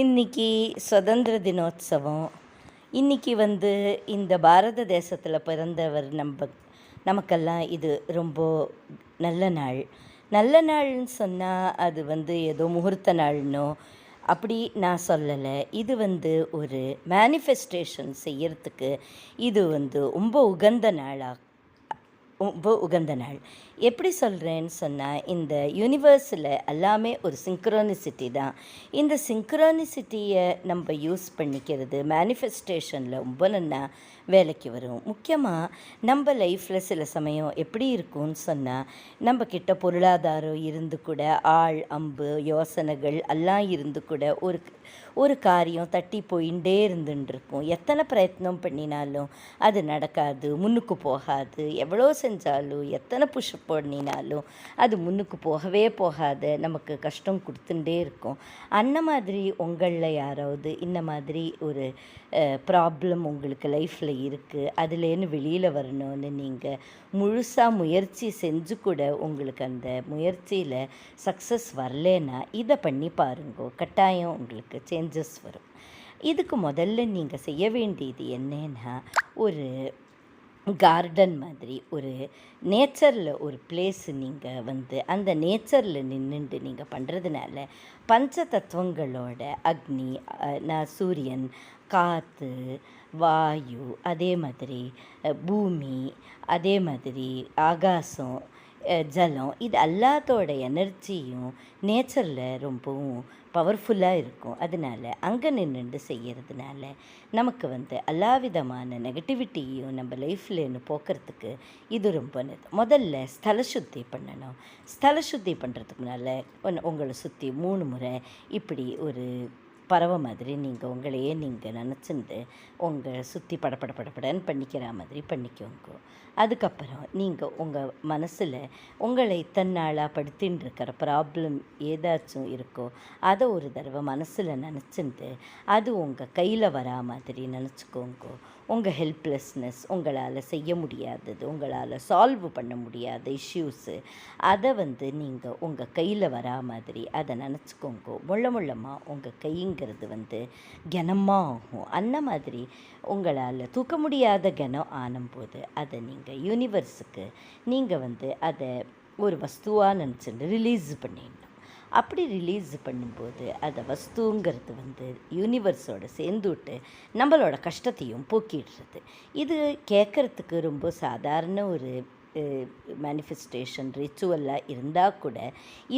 இன்னைக்கு சுதந்திர தினோத்சவம். இன்னைக்கு வந்து இந்த பாரத தேசத்தில் பிறந்தவர் நம்ம நமக்கெல்லாம் இது ரொம்ப நல்ல நாள். நல்ல நாள்னு சொன்னால் அது வந்து ஏதோ முகூர்த்த நாள்னோ அப்படி நான் சொல்லலை. இது வந்து ஒரு மேனிஃபெஸ்டேஷன் செய்யறதுக்கு இது வந்து ரொம்ப உகந்த நாளாக ரொம்ப உகந்த நாள். எப்படி சொல்கிறேன்னு சொன்னால் இந்த யூனிவர்ஸில் எல்லாமே ஒரு சிங்க்ரோனிசிட்டி தான். இந்த சிங்க்ரோனிசிட்டியை நம்ம யூஸ் பண்ணிக்கிறது மேனிஃபெஸ்டேஷனில் ரொம்ப நல்லா வேலைக்கு வரும். முக்கியமாக நம்ம லைஃப்பில் சில சமயம் எப்படி இருக்கும்னு சொன்னால் நம்ம கிட்ட பொருளாதாரம் இருந்து கூட ஆள் அம்பு யோசனைகள் எல்லாம் இருந்து கூட ஒரு ஒரு காரியம் தட்டி போயிட்டே இருந்துட்டு இருக்கும். எத்தனை பிரயத்னம் பண்ணினாலும் அது நடக்காது முன்னுக்கு போகாது. எவ்வளோ செஞ்சாலும் எத்தனை புஷ் பண்ணினாலும் அது முன்னுக்கு போகவே போகாது. நமக்கு கஷ்டம் கொடுத்துட்டே இருக்கும். அந்த மாதிரி உங்களில் யாராவது இந்த மாதிரி ஒரு ப்ராப்ளம் உங்களுக்கு லைஃப்பில் இருக்குது அதுலேருந்து வெளியில் வரணும்னு நீங்கள் முழுசாக முயற்சி செஞ்சு கூட உங்களுக்கு அந்த முயற்சியில் சக்ஸஸ் வரலன்னா இதை பண்ணி பாருங்கோ. கட்டாயம் உங்களுக்கு சேஞ்சஸ் வரும். இதுக்கு முதல்ல நீங்கள் செய்ய வேண்டியது என்னன்னா ஒரு கார்டன் மாதிரி ஒரு நேச்சரில் ஒரு பிளேஸ் நீங்கள் வந்து அந்த நேச்சரில் நின்றுட்டு நீங்கள் பண்ணுறதுனால பஞ்ச தத்துவங்களோட அக்னி நான் சூரியன் காற்று வாயு அதே மாதிரி பூமி அதே மாதிரி ஆகாசம் ஜலம் இது எல்லாத்தோட எனர்ஜியும் நேச்சரில் ரொம்பவும் பவர்ஃபுல்லாக இருக்கும். அதனால் அங்கே நின்றுண்டு செய்கிறதுனால நமக்கு வந்து எல்லா விதமான நெகட்டிவிட்டியும் நம்ம லைஃப்லேருந்து போக்குறதுக்கு இது ரொம்ப நல்லது. முதல்ல ஸ்தல சுத்தி பண்ணணும். ஸ்தல சுத்தி பண்ணுறதுக்கு முன்னால் உங்களை சுற்றி மூணு முறை இப்படி ஒரு பறவை மாதிரி நீங்கள் உங்களையே நீங்கள் நினச்சிருந்து உங்களை சுற்றி படபட படபடன்னு பண்ணிக்கிற மாதிரி பண்ணிக்கோங்க. அதுக்கப்புறம் நீங்கள் உங்கள் மனசில் உங்களை இத்தனை நாளாக படுத்தின்னு இருக்கிற ப்ராப்ளம் ஏதாச்சும் இருக்கோ அதை ஒரு தடவை மனசில் நினச்சிருந்து அது உங்கள் கையில் வரா மாதிரி நினச்சிக்கோங்க. உங்கள் ஹெல்ப்லெஸ்னஸ் உங்களால் செய்ய முடியாதது உங்களால் சால்வ் பண்ண முடியாத இஷ்யூஸு அதை வந்து நீங்கள் உங்கள் கையில் வரா மாதிரி அதை நினச்சிக்கோங்க. முள்ள முள்ளமாக உங்கள் கைங்கிறது வந்து கனமாக ஆகும் அந்த மாதிரி உங்களால் தூக்க முடியாத கனம் ஆனும்போது அதை நீங்கள் யூனிவர்ஸுக்கு நீங்கள் வந்து அதை ஒரு வஸ்துவாக நினச்சிட்டு ரிலீஸ் பண்ணிடணும். அப்படி ரிலீஸ் பண்ணும்போது அதை வஸ்துங்கிறது வந்து யூனிவர்ஸோட சேர்ந்துவிட்டு நம்மளோட கஷ்டத்தையும் போக்கிடுறது. இது கேட்குறதுக்கு ரொம்ப சாதாரண ஒரு மேனிஃபெஸ்டேஷன் ரிச்சுவலாக இருந்தால் கூட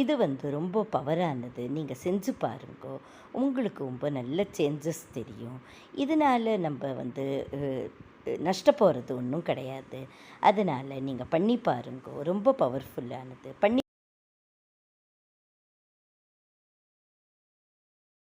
இது வந்து ரொம்ப பவரானது நீங்கள் செஞ்சு பாருங்கோ. உங்களுக்கு ரொம்ப நல்ல சேஞ்சஸ் தெரியும். இதனால் நம்ம வந்து நஷ்டப்போகிறது ஒன்றும் கிடையாது. அதனால் நீங்கள் பண்ணி பாருங்கோ. ரொம்ப பவர்ஃபுல்லானது பண்ணி